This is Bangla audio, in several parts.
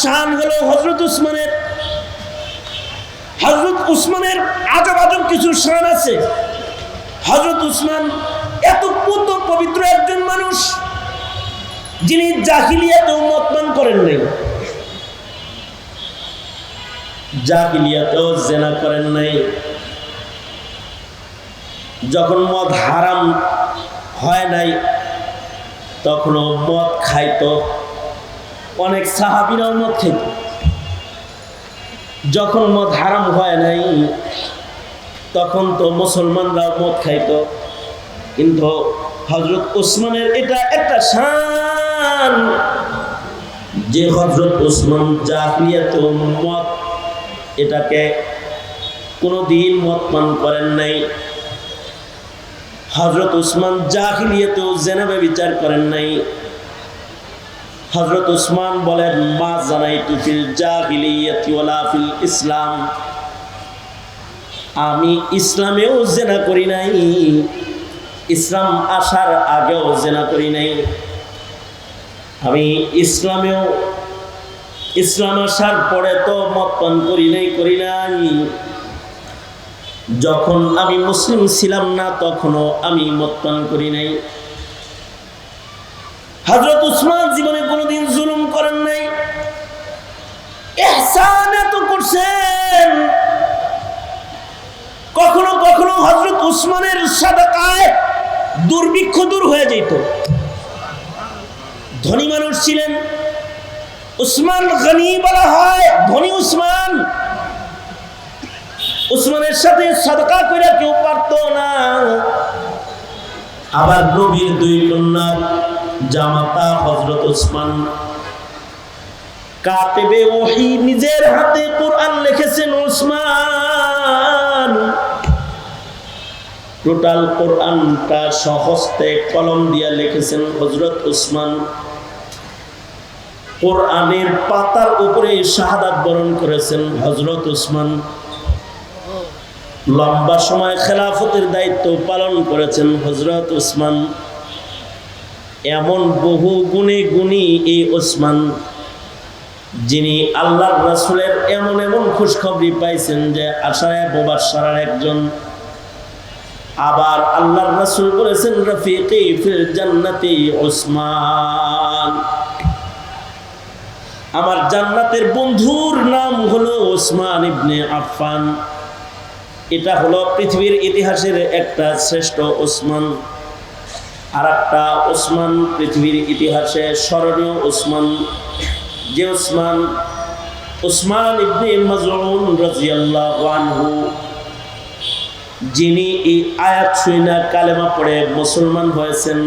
শান হলো হজরত উসমানের হজরত উসমানের আজব আজব কিছু শান আছে। হজরত উসমান এত পুত পবিত্র একজন মানুষ, যিনি জাহিলিয়াতেও মতমান করেন নাই। জাহিলিয়াতেও জেনা করেন নাই। যখন মদ হারাম হয় নাই, তখনও মদ খাইতো। অনেক সাহাবিরাও মদ যখন মদ হারাম হয় নাই, তখন তো মুসলমানরাও মদ খাইতো। কিন্তু হজরত ওসমানের এটা একটা শান যে হজরত ওসমান জাহিলিয়াত মদ, এটাকে কোনোদিন মত পান করেন নাই। হজরত উসমান জাহিলিয়াতেও জেনাবে বিচার করেন নাই। হজরত উসমান বলেন, মা জানাই তুফিল জাহিলিয়াতি ওয়ালা ফিল ইসলাম। আমি ইসলামেও জেনা করি নাই, ইসলাম আসার আগেও জেনা করি নাই। আমি ইসলামেও, ইসলাম আসার পরে তো মত পান করি নাই করি নাই। যখন আমি মুসলিম ছিলাম না, তখনও আমি মত পান করি নাই। হজরত উসমান জীবনে কোনোদিন জুলুম করেন নাই। করছেন। কখনো কখনো হজরত উসমানের সাদাকায় দুর্ভিক্ষ দূর হয়ে যেত। ধনী মানুষ ছিলেন। উসমান গনি বলা হয়, ধনী উসমান। উসমানের সাথে সদকা করে কেউ পারত না। আবার নবীর দুই কন্যা জামাতা হজরত উসমান কাতেবে ওহি নিজের হাতে কোরআন লিখেছেন উসমান টোটাল কোরআনটা সহস্তে কলম দিয়ে লিখেছেন হজরত উসমান কোরআনের পাতার উপরে শাহাদাত বরণ করেছেন হজরত উসমান লম্বা সময় খেলাফতের দায়িত্ব পালন করেছেন হজরত উসমান এমন বহু গুণে গুণী এই ওসমান, যিনি আল্লাহ রাসুলের এমন এমন খুশখবরি পাইছেন যে আশায় বোবার সারার একজন। আবার আল্লাহর রাসুল বলেছেন, রফিকি ফিল জান্নাতি ওসমান। আমার জান্নাতের বন্ধুর নাম হলো ওসমান ইবনে আফফান। এটা হলো পৃথিবীর ইতিহাসের একটা শ্রেষ্ঠ ওসমান। আর একটা ওসমান পৃথিবীর ইতিহাসে স্মরণীয় ওসমান। যে ওসমান ওসমান ইবনে মাজউন রাদিয়াল্লাহু আনহু, যিনি এই আয়াত শুইনা কালেমা পড়ে মুসলমান হয়েছেন।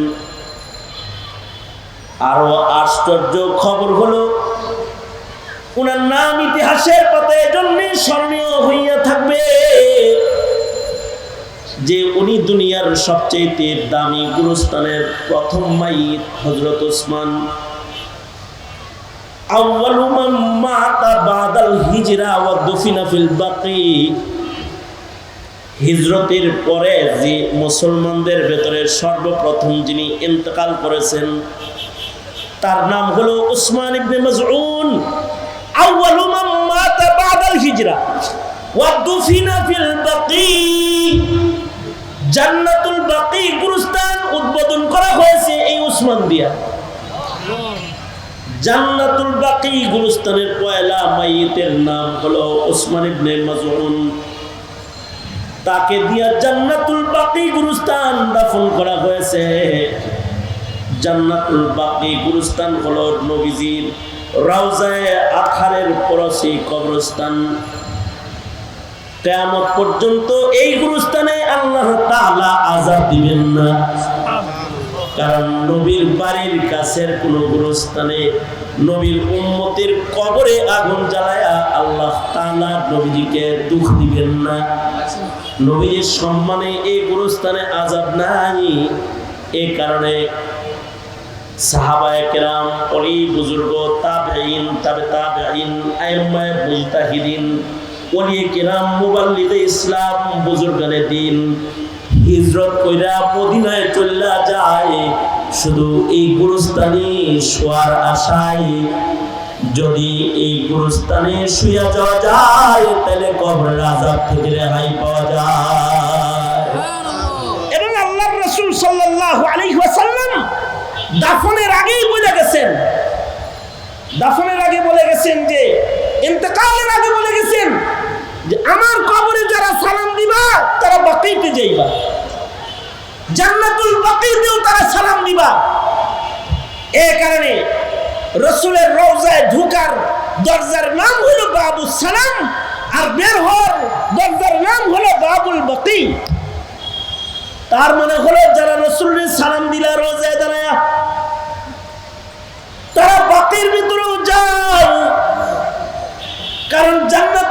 আরও আশ্চর্য খবর হলো ওনার নাম ইতিহাসের পাতায় জন্য স্মরণীয় হইয়া থাকবে। যে উনি দুনিয়ার সবচেয়ে দামি গুরুস্থানের প্রথম মাইত হজরত ওসমান। মান হিজরতের পরে যে মুসলমানদের ভেতরে সর্বপ্রথম যিনি ইন্তেকাল করেছেন, তার নাম হলো উসমান ইবনে মাজউন। আউয়ালু মান মাতা বাদাল হিজরা ওয়া দুফিনা ফিল বাকি। জান্নাতুল বাকি গুরুস্থান উদ্বোধন করা হয়েছে এই উসমান দিয়া জান্নাতুল বাকি গুরুস্থানের পয়লা মাইয়েতের নাম হলো ওসমান ইবনে মাজউন। তাকে দিয়া জান্নাতুল বাকি গুরুস্থান দাফন করা হয়েছে। জান্নাতুল বাকি গুরুস্থান হলো নবীজির রাউজায়ে আখারের পরশি কবরস্থান। কেয়ামত পর্যন্ত এই গুরুস্থানে আল্লাহ তাআলা আযাব দিবেন না। কারণ নবীর বাড়ির কাছের কোন গুরুস্থানে নবীর উম্মতের কবরে আগুন জ্বালায়া আল্লাহ তাআলা নবীজিকে দুঃখ দিবেন না। নবীর সম্মানে এই গুরুস্থানে আজাব নাই। এই কারণে সাহাবায়ে কেরাম অলি বুজুর্গ, তাবেঈন, তাবে তাবেঈন, আইম্মায়ে মুজতাহিদিন ওলিয়ে কেরাম, মুবাল্লিদে ইসলাম, বুজুর্গানে দিন। হিজরত কইরা মদিনায় চল্লা যায়। শুধু এই গুরুস্থানে শোয়ার আশায়। যদি এই গুরুস্থানে শুয়ে যাওয়া যায়, তাহলে কবরের আজাব থেকে রেহাই পাওয়া যায়। এবং আল্লাহ রসুল সাল্লাল্লাহু আলাইহি ওয়াসাল্লাম দাফনের আগেই বলে গেছেন। দাফনের আগে বলে গেছেন যে, ইন্তেকালের আগে বলে গেছেন আমার কবরে যারা সালাম দিবা, তারা বাকিতে যাইবা। জান্নাতুল বাকিতেও তারা সালাম দিবা। এ কারণে রসুলের রওজায় ঢুকার দরজার নাম হলো বাবু সালাম, আর বের হওয়ার দরজার নাম হলো বাবুল বাকি। তার মানে হলো যারা রসুলের সালাম দিলা রোজায় দাঁড়ায়, তারা বাকির ভিতরেও যাও কারণ জান্নাতুল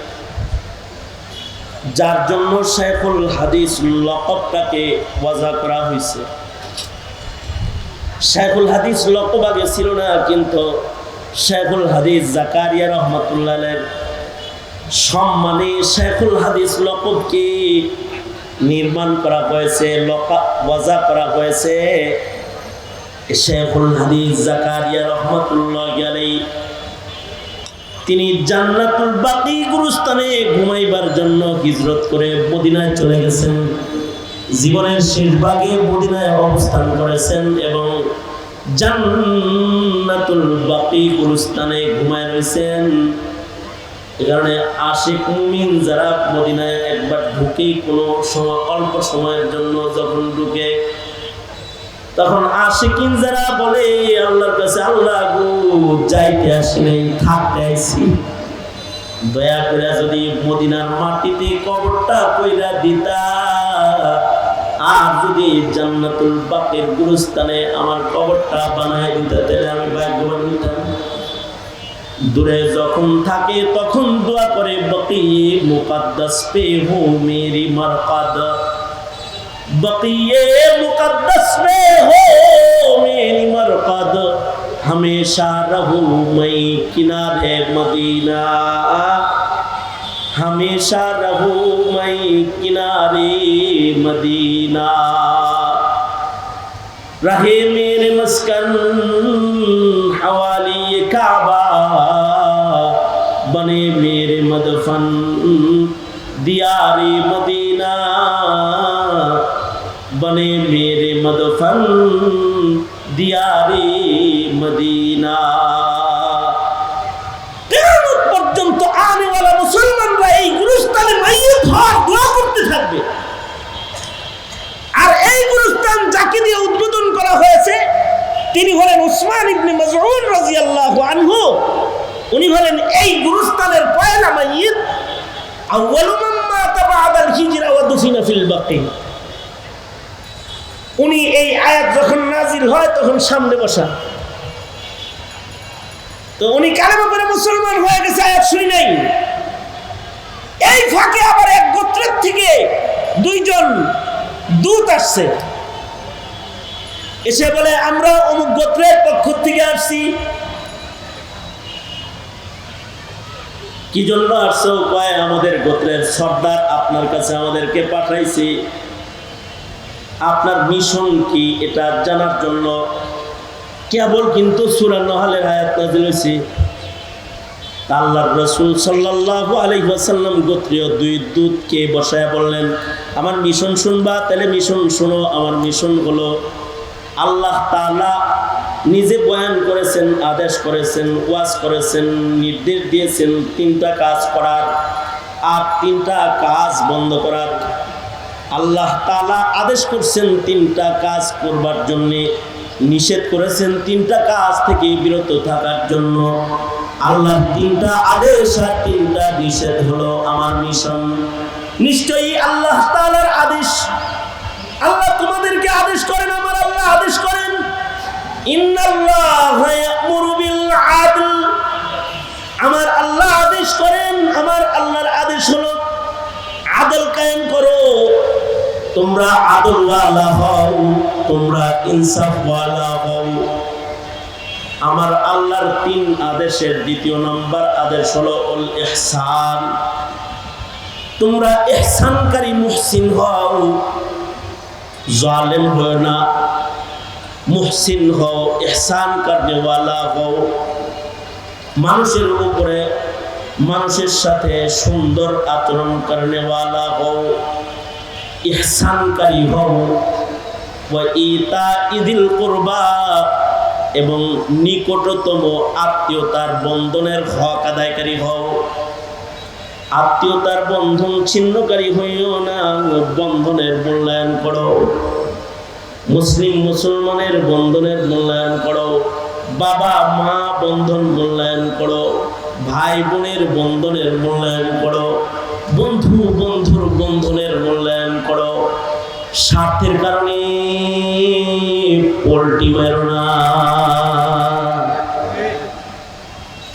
যার জন্য শেখুল হাদিস লকবটাকে ওয়াজা করা হয়েছে। শেখুল হাদিস লকব আগে ছিল না, কিন্তু শেখুল হাদিস জাকারিয়া রহমতুল্লাহ সম্মানে শেখুল হাদিস লকবকে নির্মাণ করা হয়েছে, লকা, ওয়াজা করা হয়েছে। শেখুল হাদিস জাকারিয়া রহমতুল্লাহ আলাইহি তিনি জান্নাতুল বাকি গুরুস্থানে ঘুমাইবার জন্য হিজরত করে মদিনায় চলে গেছেন। জীবনের শেষ ভাগে মদিনায় অবস্থান করেছেন এবং জান্নাতুল বাকি গুরুস্থানে ঘুমায় রয়েছেন। এ কারণে আশিক মুমিন যারা মদিনায় একবার ঢুকেই কোনো সময়, অল্প সময়ের জন্য যখন ঢুকে তখন আশিকিন যারা বলে, আল্লাহর কাছে আল্লাহ গো, যাইতে আসি নাই, থাকতে আইছি। দয়া করে যদি মদিনার মাটিতে কবরটা কইরা দিতা, আর যদি জান্নাতুল বাকের গুরুস্থানে আমার কবরটা বানায় দিতা, তাহলে আমি ভাগ্যবান হইতাম। দূরে যখন থাকে, তখন দোয়া করে, বকি মুকাদ্দাস পে হো মেরি মারকাদ। बकिए मुकद्दस में हो मेरी मरकद। हमेशा रहूँ मैं किनारे मदीना। हमेशा रहूँ मैं किनारे मदीना। रहे मेरे मस्कन, हवाली काबा। बने मेरे मदफन, दियारे मदीना। বনে মেরে মদফন, দিয়ারে মদিনা। পর্যন্ত আনেওয়ালা মুসলমানরা এই করতে থাকবে। আর এই যাকে উদ্বোধন করা হয়েছে, তিনি হলেন উসমান ইবনে মজরুল রাজি আনহু। উনি হলেন এই গুরুস্থানের পয়লা মাইয়ত আউয়ালু মাম্মা তাবাদাল হিজরা ওয়া দুফিনা ফিল বাকিয়া উনি এই আয়াত যখন নাজিল হয় তখন সামনে বসা। তো উনি করে মুসলমান হয়ে গেছে, আয়াত শুনি নাই। এই ফাঁকে আবার এক গোত্রের থেকে দুইজন দূত আসছে। এসে বলে, আমরা অমুক গোত্রের পক্ষ থেকে আসছি। কি জন্য আসছো? কয়, আমাদের গোত্রের সর্দার আপনার কাছে আমাদেরকে পাঠাইছি। আপনার মিশন কি এটা জানার জন্য কেবল কিন্তু সুরা নহলের হায়াত নাজিল হয়েছে। আল্লাহর রসুল সাল্লাল্লাহু আলাইহি ওয়াসাল্লাম গোত্রীয় দুই দূতকে বসায় বললেন, আমার মিশন শুনবা, তাহলে মিশন শোনো। আমার মিশন হলো আল্লাহ তাআলা নিজে বয়ান করেছেন, আদেশ করেছেন, ওয়াজ করেছেন, নির্দেশ দিয়েছেন তিনটা কাজ করার। আর তিনটা কাজ বন্ধ করার। আল্লাহ তালা আদেশ করছেন তিনটা কাজ করবার জন্যে, নিষেধ করেছেন তিনটা কাজ থেকে বিরত থাকার জন্য। আল্লাহ তিনটা আদেশ আর তিনটা নিষেধ হলো আমার মিশন। নিশ্চয়ই আল্লাহ তালার আদেশ। আল্লাহ তোমাদেরকে আদেশ করেন, আমার আল্লাহ আদেশ করেন। আমার আল্লাহ আদেশ করেন, আমার তোমরা আদলওয়ালা হও, তোমরা ইনসাফওয়ালা হও। আমার আল্লাহর তিন আদেশের দ্বিতীয় নম্বর আদেশ হলো, উল ইহসান। তোমরা ইহসানকারী মুহসিন হও, জালেম হয় না, মুহসিন হও ইহসান করনেওয়ালা হও। মানুষের উপরে মানুষের সাথে সুন্দর আচরণ করনেওয়ালা হও। ইহসানকারী হও। ইতা ইদিল কুরবা। এবং নিকটতম আত্মীয়তার বন্ধনের হক আদায়কারী হও। আত্মীয়তার বন্ধন ছিন্নকারী হইও না, বন্ধনের মূল্যায়ন করো। মুসলিম মুসলমানের বন্ধনের মূল্যায়ন করো। বাবা, মা বন্ধন মূল্যায়ন করো। ভাই বোনের বন্ধনের মূল্যায়ন করো। বন্ধু বন্ধুর বন্ধনের মূল্যায়ন করো। স্বার্থের কারণে পোল্টি মেরো না।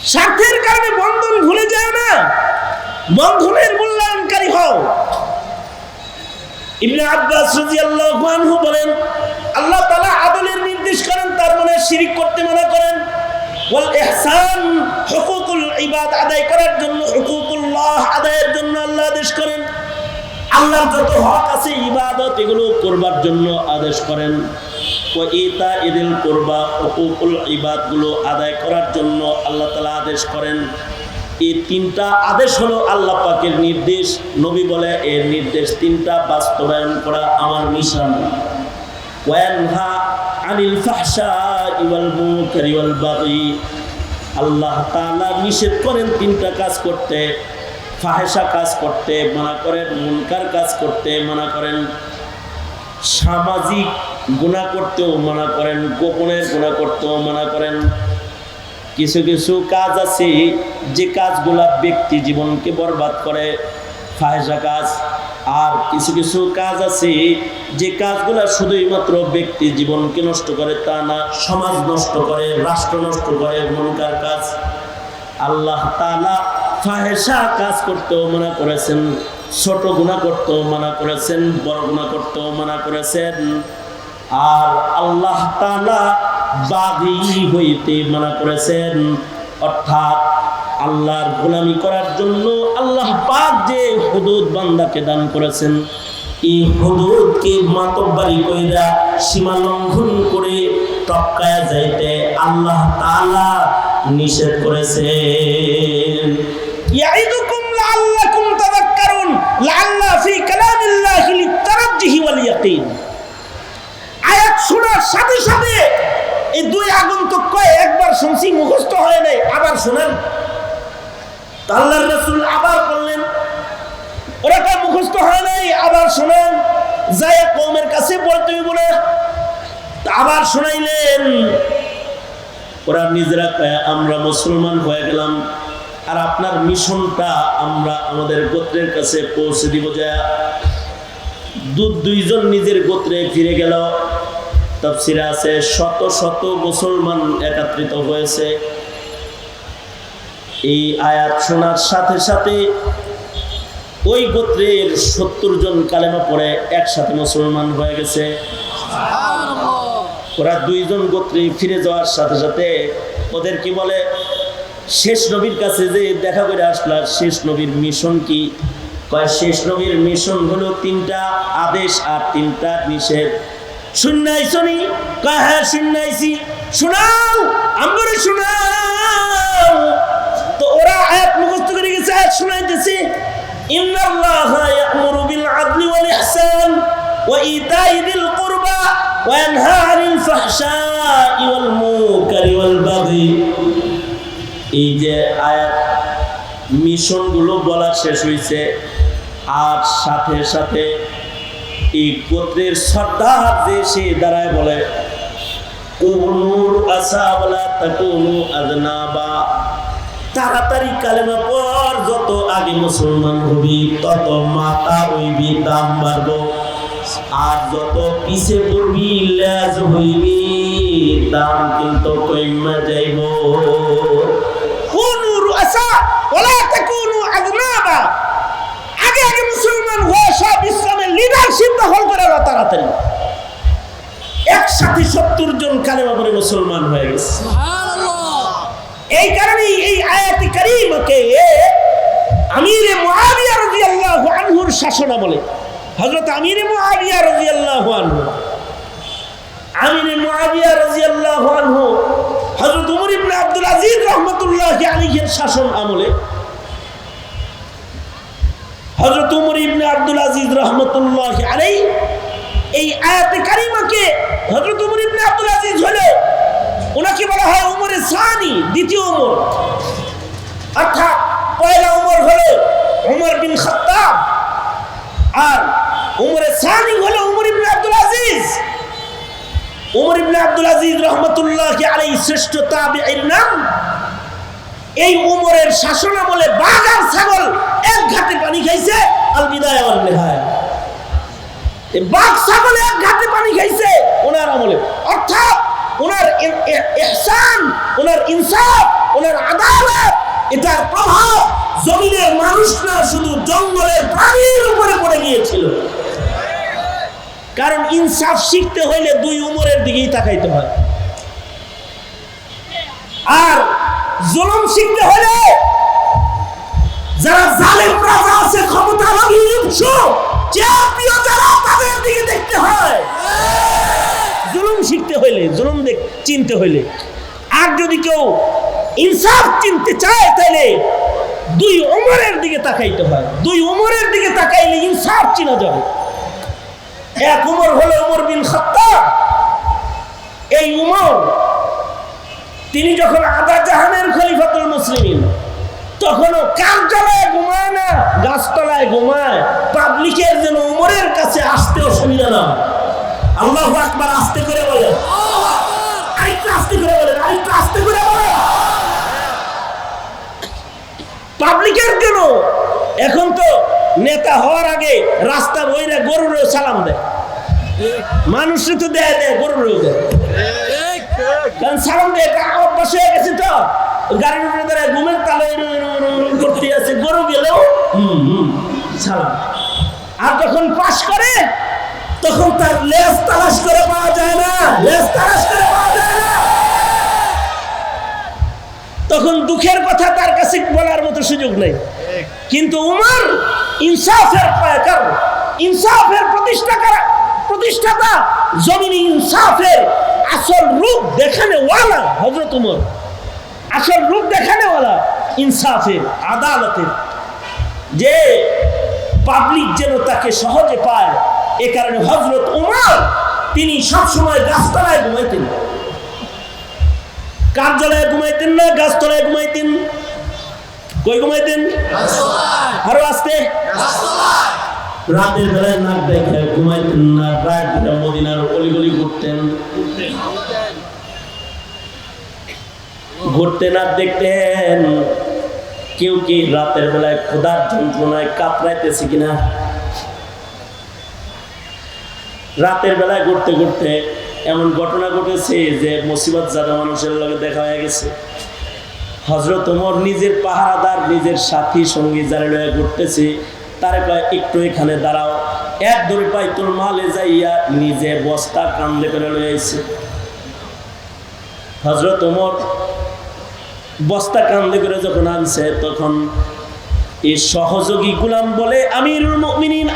স্বার্থের কারণে বন্ধন ভুলে যায় না। বন্ধনের মূল্যায়নকারী হও। ইবনে আব্বাস রাদিয়াল্লাহু আনহু বলেন, আল্লাহ তাআলা আদলের নির্দেশ করেন, তার মনে শিরিক করতে মানা করেন। ইবাদ আদায় করার জন্য আদায়ের জন্য আল্লাহ আদেশ করেন। হক আছে, ইবাদত এগুলো করবার জন্য আদেশ করেন। ইবাদগুলো আদায় করার জন্য আদেশ করেন। এই তিনটা আদেশ হলো আল্লাহ পাকের নির্দেশ। নবী বলে এর নির্দেশ তিনটা বাস্তবায়ন করা আমার মিশন ওয়ানহা আনিল ফাহশাই ওয়াল মুনকারি ওয়াল আল্লাহ তাআলা নিষেধ করেন তিনটা কাজ করতে। ফাহেসা কাজ করতে, মানা করেন মুনকার কাজ করতে, মানা করেন সামাজিক গুণা করতেও মানা করেন, গোপনের গুণা করতেও মানা করেন। কিছু কিছু কাজ আছে, যে কাজগুলা ব্যক্তি জীবনকে বরবাদ করে। ফাহেসা কাজ আর কিছু কিছু কাজ আছে, যে কাজগুলা শুধুই মাত্র ব্যক্তি জীবনকে নষ্ট করে তা না, সমাজ নষ্ট করে, রাষ্ট্র নষ্ট করে মনকার কাজ। আল্লাহ ফাহেসা কাজ করতেও মানা করেছেন, ছোট গুণা করতেও মানা করেছেন, বড় গুণা করতেও মানা করেছেন। আর আল্লাহ তালা বাগি হইতে মানা করেছেন, অর্থাৎ আল্লাহর গোলামি করার জন্য আল্লাহ পাক যে হুদুদ বান্দাকে দান করেছেন, এই হুদুদকে মাতব্বারি কইরা সীমা লঙ্ঘন করে টপকায়া যাইতে আল্লাহ তাআলা নিষেধ করেছেন। ইয়াইদুকুম লাআল্লাকুম তাযাক্কারুন, লাআল্লা ফি কালামিল্লাহি লিতারাজ্জুহি ওয়াল ইয়াকিন। আয়াত শোনার সাথে সাথে এই দুই আগন্তুক কয়, একবার শুনছি মুখস্থ হয় নাই, আবার শোনেন। তা রাসূল আবার বললেন, ওরা কয় মুখস্থ হয় নাই, আবার শোনেন যায় কওমের কাছে বলতে হইব না। আবার শোনাইলেন, ওরা নিজেরা আমরা মুসলমান হয়ে গেলাম, আর আপনার মিশনটা আমরা আমাদের গোত্রের কাছে পৌঁছে দিব যায় দু দুইজন নিজের গোত্রে ফিরে গেল। তফসিরে আছে, শত শত মুসলমান একত্রিত হয়েছে। এই আয়াত শোনার সাথে সাথে ওই গোত্রের সত্তর জন কালেমা পড়ে একসাথে মুসলমান হয়ে গেছে। ওরা দুইজন গোত্রে ফিরে যাওয়ার সাথে সাথে ওদের কি বলে শেষ নবীর কাছে যে দেখা করে আসলার শেষ নবীর মিশন কি? কয় শেষ নবীর মিশন হলো তিনটা আদেশ আর তিনটা নিষেধ। শুনাইছনি কয় হ্যাঁ শুনাইছি। শোনাও! আমরা শোনাও! আয়াত শোনাইতেছে, ইন্নাল্লাহা ইয়া'মুরু বিল আদলি ওয়াল ইহসান ওয়া ইতাই দিল কুরবা ওয়া ইয়ানহা আনিল ফাহশাই ওয়াল মুনকারি ওয়াল বাগি এই যে আয়াত, মিশনগুলো বলা শেষ হয়েছে আর সাথে সাথে এই গোত্রের সর্দার যে সে দাঁড়ায় বলে কুনুর আসাবলা তাকুনু আদনাবা। তাড়াতাড়ি কালেমা পর যত আগে মুসলমান হবি, তত মাথা হইবি, দাম বাড়ব। আর যত পিছে পড়বি, লেজ হইবি, দাম কিন্তু কইমা যাইব। তাকুনু আযনাবা আগে আগে মুসলমান হয়ে সব ইসলামের লিডারশিপ দখল করে তাড়াতাড়ি। একসাথে সত্তর জন কালেমা পরে মুসলমান হয়ে গেছে। এই কারণেই এই আয়াতি কারিমাকে আমিরে মুআবিয়া রাদিয়াল্লাহু আনহুর শাসন আমলে হযরত আমিরে মুআবিয়া রাদিয়াল্লাহু আনহু। আমিরে মুআবিয়া রাদিয়াল্লাহু আনহু, হযরত ওমর ইবনে আব্দুল আজিজ রাহমাতুল্লাহি আলাইহির শাসন আমলে। হযরত ওমর ইবনে আব্দুল আজিজ রাহমাতুল্লাহি আলাইহি, এই আয়াতে কারিমাকে হযরত ওমর ইবনে আব্দুল আজিজ হলো ওনাকে বলা হয় উমরে সানি, দ্বিতীয় উমর। অর্থাৎ পয়লা উমর হলো উমর বিন খাত্তাব আর উমরে সানি হলো উমর ইবনে আব্দুল আজিজ। উমর ইবনে আব্দুল আজিজ রহমতুল্লাহ আলাই শ্রেষ্ঠ নাম। এই উমরের শাসন আমলে ছাগল এক ঘাটে পানি খাইছে আল বিদায় এই বাঘ, ছাগল এক ঘাটে পানি খাইছে, ওনার আমলে। অর্থাৎ ওনার ইহসান ওনার ইনসাফ, ওনার আদালত, এটার প্রভাব জমিনের মানুষ না, শুধু জঙ্গলের প্রাণীর উপরে পড়ে গিয়েছিল। কারণ ইনসাফ শিখতে হইলে দুই উমরের দিকেই তাকাইতে হয়। আর জুলুম শিখতে হলে যারা জালেম রাজা আছে ক্ষমতা উঠছো প্রিয় যারা, তাদের দিকে দেখতে হয়। জুলুম শিখতে হইলে, জুলুম দেখ, চিনতে হইলে। আর যদি কেউ ইনসাফ চিনতে চায় তাহলে দুই ওমরের দিকে তাকাইতে হয়। দুই ওমরের দিকে তাকাইলে ইনসাফ চিনা যাবে। এক উমর হলো উমর বিন খাত্তাব। এই উমর তিনি যখন আদা জাহানের খলিফাতুল মুসলিমিন, তখনও কার্যালয়ে ঘুমায় না, গাছতলায় ঘুমায় পাবলিকের যেন উমরের কাছে আসতে অসুবিধা না আল্লাহ আকবার আস্তে করে বলে আরেকটু আস্তে করে বলে আরেকটু আস্তে করে বলে পাবলিকের জন্য। এখন তো নেতা হওয়ার আগে রাস্তা বইরা গরুরেও সালাম দেয়। মানুষে তো দেয় দেয় গরুরেও দেয়। কারণ সালাম দেয় অভ্যাস হয়ে গেছে তো। গাড়ির উপরে দাঁড়ায় ঘুমের তালে করতে আছে, গরু গেলেও, হুম হুম, সালাম। আর যখন পাশ করে তখন তার লেজ তালাশ করে পাওয়া যায় না। লেজ তালাশ করে পাওয়া যায় না। তখন দুঃখের কথা তার কাছে বলার মতো সুযোগ নেই। কিন্তু উমর ইনসাফের পায়কার, ইনসাফের প্রতিষ্ঠা করা প্রতিষ্ঠাতা, জমিনি ইনসাফের আসল রূপ দেখানে ওয়ালা হজরত উমর। আসল রূপ দেখানে ওয়ালা ইনসাফের, আদালতের। যে পাবলিক যেন তাকে সহজে পায় এ কারণে হজরত উমর তিনি সবসময় গাছতলায় ঘুমাইতেন। কার্যালয়ে ঘুমাইতেন না গাছতলায় ঘুমাইতেন? কই ঘুমাইতেন? আরও আসতে? রাতের বেলায় নাক দেখে ঘুমাইতেন না রাত দিনে মদিনার অলিগলি ঘুরতেন। ঘুরতে না দেখতেন কেউ কি রাতের বেলায় ক্ষুধার যন্ত্রণায় কাতরাইতেছে কিনা? রাতের বেলায় ঘুরতে ঘুরতে এমন ঘটনা ঘটেছে যে মুসিবত জাদা মানুষের লগে দেখা হয়ে গেছে। হজরত ওমর নিজের পাহারাদার, নিজের সাথী সঙ্গী যারা লয়ে ঘুরতেছে, তারে কয়, একটু এখানে দাঁড়াও। এক দূরে পাইতুল মালে যাইয়া নিজে বস্তা কান্দে করে লয়ে আইছে। হজরত ওমর বস্তা কান্দে করে যখন আনছে, তখন এই সহযোগী গুলাম বলে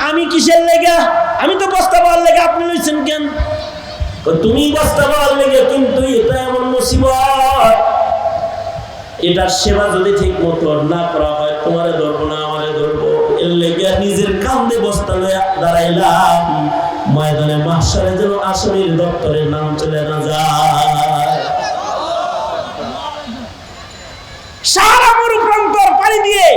আমি কিসের লেগা? আমি তো বস্তা লেগে, আপনি লইছেন কেন? তুমি লেগে, কিন্তু এটা এমন মুসিবত। এটার সেবা যদি ঠিক মতো না করা হয়, তোমারে ধরবো না, আমারে ধরবো। এর লেগে নিজের কান্দে বস্তা লইয়া দাঁড়াইলাম। ময়দানে মাসারে যেন আসামির দপ্তরের নাম চলে না যায় সারা মরুপ্রান্তর পাড়ি দিয়ে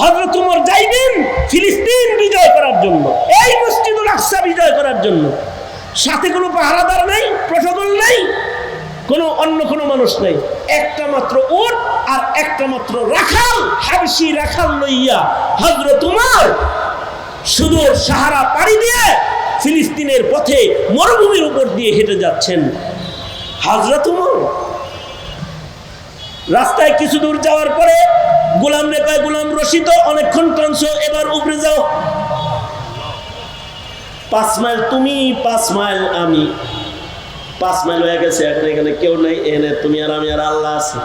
হজরত উমর যাইবেন ফিলিস্তিন বিজয় করার জন্য, এই মসজিদুল আকসা বিজয় করার জন্য। সাথে কোনো পাহারাদার নেই প্রটোকল নেই, কোনো অন্য কোনো মানুষ নেই। একটা মাত্র উট আর একটা মাত্র রাখাল, হাবসি রাখাল লইয়া হজরত উমর সুদূর সাহারা পাড়ি দিয়ে ফিলিস্তিনের পথে মরুভূমির উপর দিয়ে হেঁটে যাচ্ছেন। হজরত উমর রাস্তায় কিছু দূর যাওয়ার পরে গোলাম রে কয়, গোলাম রশিদ, অনেকক্ষণ টানছো, এবার উপরে যাও। পাঁচ মাইল, তুমি পাঁচ মাইল, আমি। পাঁচ মাইল হয়ে গেছে, এখন এখানে কেউ নেই, এখানে তুমি আর আমি আর আল্লাহ আছে।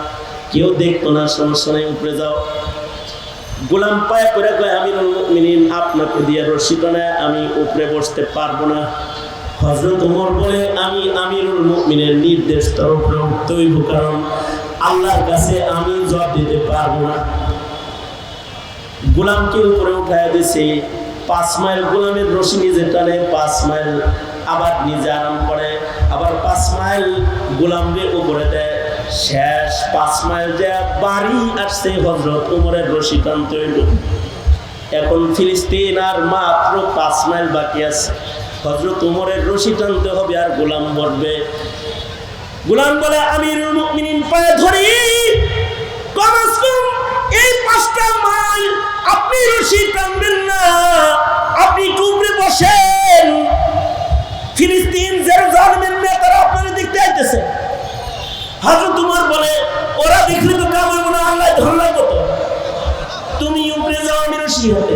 কেউ দেখতো না, সমস্যা নেই, উপরে যাও। গোলাম পায়ে করে কয়, আমিরুল মুমিনিন, আপনাকে দিয়ে রশি টানায় আমি উপরে বসতে পারব না। হজরত উমর বলে, আমি আমিরুল মুমিনের নির্দেশ তার উপরে উঠতে হইব, কারণ আল্লাহর কাছে আমি জবাব দিতে পারব না। গোলামকে উপরে উঠায় দিছে। পাঁচ মাইল গোলামের রশি নিজে টানে, পাঁচ মাইল আবার নিজে আরাম করে, আবার পাঁচ মাইল গোলামকে উপরে দেয়। শেষ পাঁচ মাইল যে বাড়ি আসছে হজরত উমরের রশি টানতে হইল। এখন ফিলিস্তিন আর মাত্র পাঁচ মাইল বাকি আছে। হজরত উমরের রশি টানতে হবে আর গোলাম মরবে। গোলাম বলে, আমিরুল মুমিনিন, পায়ে ধরি। এই পাঁচটা মাইল আপনি রশি টানবেন না। আপনি টুকরে বসেন। ফিলিস্তিন জেরুজালেমের নেতারা আপনারা দেখতে আইতেছে। হাজরত উমর বলে, ওরা দেখলে তো কাম হবে না আল্লাহ ধরলাই কত। তুমি উপরে যাও, আমি রশি হতে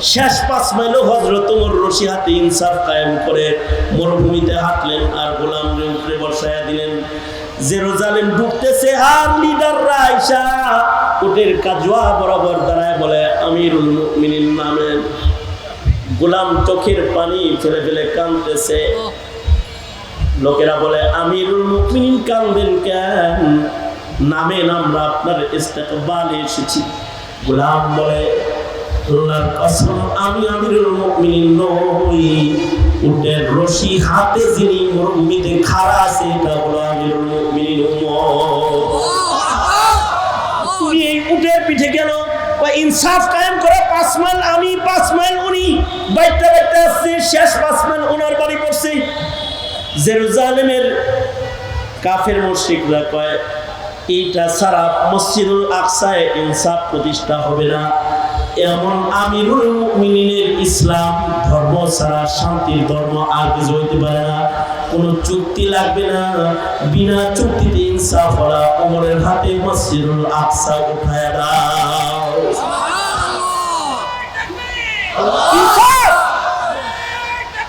শেষ পাঁচ মাইলও হজরত ওমর রশি হাতে ইনসাফ কায়েম করে মরুভূমিতে হাঁটলেন আর গোলাম উপরে বসায়া দিলেন। ঢুকতেছে আর লিডাররা আইসা উটের কাজওয়া বরাবর দাঁড়ায় বলে নামেন গোলাম চোখের পানি ফেলে ফেলে কাঁদতেছে। লোকেরা বলে, আমিরুল মুমিনিন কাঁদবেন কেন? নামেন আমরা আপনার এসেছি। গোলাম বলে আল্লাহর কসম, আমি আমিরুল মুমিনিন নই। উটের রশি হাতে যিনি মরুভূমিতে খাড়া আছে, এটা হলো আমিরুল মুমিনিন তুমি এই উটের পিঠে কেন ইনসাফ কায়েম করে, পাঁচ মাইল আমি, পাঁচ মাইল উনি। বাইতে বাইতে আসছে, শেষ পাঁচ মাইল ওনার বাড়ি পড়ছে। জেরুজালেমের কাফের মুশরিকরা কয়, এইটা ছাড়া মসজিদুল আকসায় ইনসাফ প্রতিষ্ঠা হবে না। এমন আমিরুল মুমিনিনের ইসলাম, ধর্ম ছাড়া শান্তির ধর্ম আর কিছু হইতে পারে না। কোনো চুক্তি লাগবে না। বিনা চুক্তিতে ইনসাফ করা ওমরের হাতে মসজিদুল আকসা উঠায় দাও।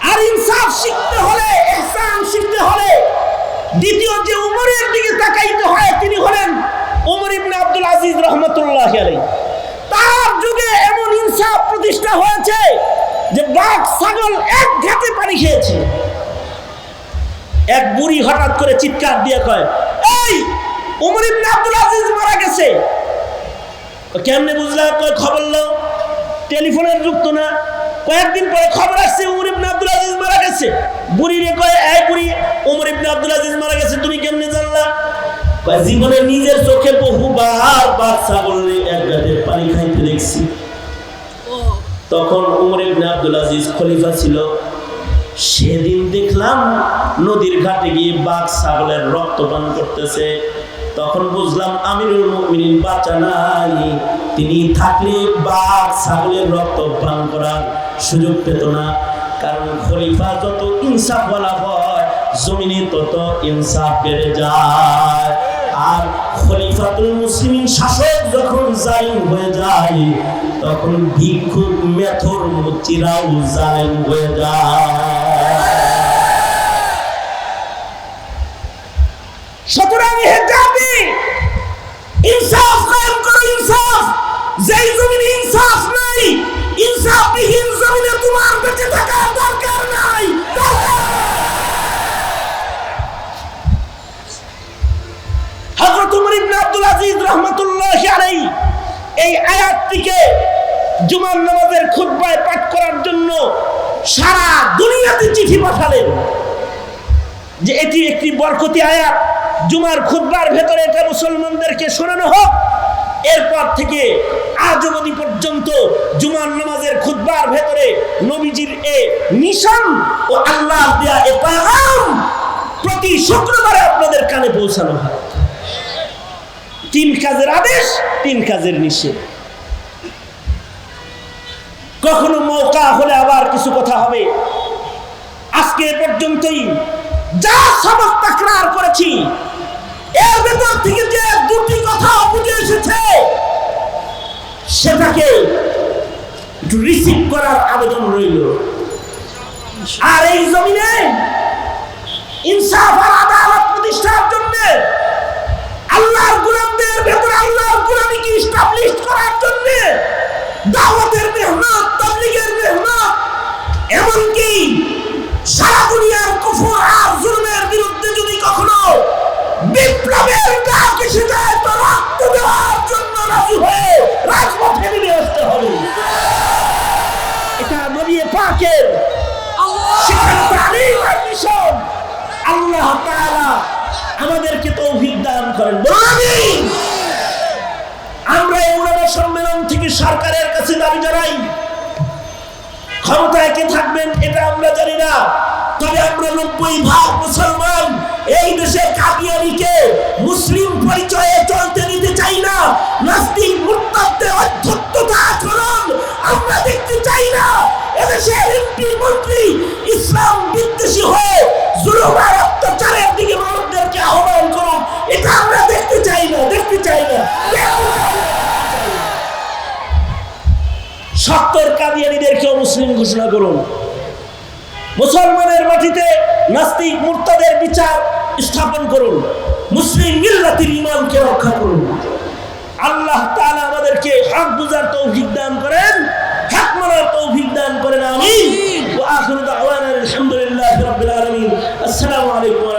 আর ইনসাফ শিখতে হলে ইহসান শিখতে হলে, দ্বিতীয় যে উমরের দিকে তাকাইতে হয়, তিনি হলেন উমর ইবনে আব্দুল আজিজ রহমতুল্লাহ আলাই তার যুগে এমন প্রতিষ্ঠা হয়েছে যে বাঘ, ছাগল এক ঘাতে পানি খেয়েছে। এক বুড়ি হঠাৎ করে চিৎকার দিয়ে কয়, এই, উমর ইবনে আব্দুল আজিজ মারা গেছে। কেমনে বুঝলা কয়, খবর লো টেলিফোনের যুক্ত না। কয়েকদিন পরে খবর আসছে, উমর ইবনে আব্দুল আজিজ মারা গেছে। বুড়ি রে কয়, এই বুড়ি, উমর ইবনে আব্দুল আজিজ মারা গেছে, তুমি কেমনে জানলা? জীবনে নিজের চোখে বহুবার বাচ্চা বললে এক গাছের পানি খাইতে দেখছি। তখন উমর ইবনে আব্দুল আজিজ খলিফা ছিল। সেদিন দেখলাম নদীর ঘাটে গিয়ে বাঘ, ছাগলের রক্ত পান করতেছে। তখন বুঝলাম, আমিরুল মুমিনিন বাঁচা নাই। তিনি থাকলে বাঘ, ছাগলের রক্ত পান করার সুযোগ পেত না। কারণ খলিফা যত ইনসাফ বলা হয়, জমিনে তত ইনসাফ বেড়ে যায়। আর খলিফাতুল মুসলিমিন শাসক যখন জালিম হয়ে যায়, তখন ভিক্ষুক মেথর মুচিরাও জালিম হয়ে যায়। সুতরাং হে জাতি, ইনসাফ কায়েম করো, ইনসাফ। যেই জমিনে ইনসাফ নাই, ইনসাফবিহীন জমিনে তোমার বেঁচে থাকার দরকার নাই। হযরত উমর ইবনে আব্দুল আজিজ রাহমাতুল্লাহি আলাইহি এই আয়াতটিকে জুমার নামাজের খুতবায় পাঠ করার জন্য সারা দুনিয়াতে চিঠি পাঠালেন। যে এটি একটি বরকতি আয়াত। জুমার খুতবার ভেতরে এটা মুসলমানদেরকে শোনানো হোক। এরপর থেকে আজ অবধি পর্যন্ত জুমার নামাজের খুতবার ভেতরে নবীজির এ মিশন ও আল্লাহ দেয়া এ প্রতি শুক্রবারে আপনাদের কানে পৌঁছানো হয়। তিন কাজের আদেশ, তিন কাজের নিষেধ। কখনো মৌকা হলে আবার কিছু কথা হবে। আজকে পর্যন্তই। যা সবক তাকরার করেছি, এর ভেতর থেকে যে দুটি কথা বুঝে এসেছে, সেটাকে একটু রিসিভ করার আবেদন রইল। আর এই জমিনে ইনসাফ আর আদালত প্রতিষ্ঠার জন্য আল্লাহর গোলামদের ভেতরে আল্লাহর গোলামীকে ইস্টাবলিশ করার জন্য দাওয়াতের মেহনত তাবলীগের মেহনত এমনকি সারা দুনিয়ার কুফর আর জুলমের বিরুদ্ধে যদি কখনো বিপ্লবের ডাক এসে যায় তো রক্ত দেওয়ার জন্য রাজি হয়ে রাজপথে নেমে আসতে হবে। এটা নবী পাকের সেখানে তালিম আর মিশন আল্লাহ তাআলা আমাদেরকে তৌফিক দান করেন। আমরা এই উলামা সম্মেলন থেকে সরকারের কাছে দাবি জানাই। ক্ষমতায় কে থাকবেন এটা আমরা জানি না। তবে আমরা নব্বই ভাগ মুসলমান এই দেশে কাদিয়ানিকে মুসলিম পরিচয়ে চলতে নিতে চাই না। নাস্তিক মুরতাদদের অধ্যক্ষতা আচরণ আমরা দেখতে চাই না। এদেশে এমপি মন্ত্রী ইসলাম বিদ্বেষী হয়ে জুলুম আর অত্যাচারের দিকে এটা আমরা দেখতে চাই না, দেখতে চাই না। সত্তর মুসলিম ঘোষণা করুন। মুসলমানের মাটিতে নাস্তিক বিচার স্থাপন করুন। মুসলিম মিল্লাতির ইমানকে রক্ষা করুন। আল্লাহ তাআলা আমাদেরকে হক বুঝার তৌফিক দান করেন। হক মানার তৌফিক দান করেন, আমিন। ওয়া আখিরু দাওয়ানা আলহামদুলিল্লাহি রাব্বিল আলামিন। আসসালামু আলাইকুম ওয়া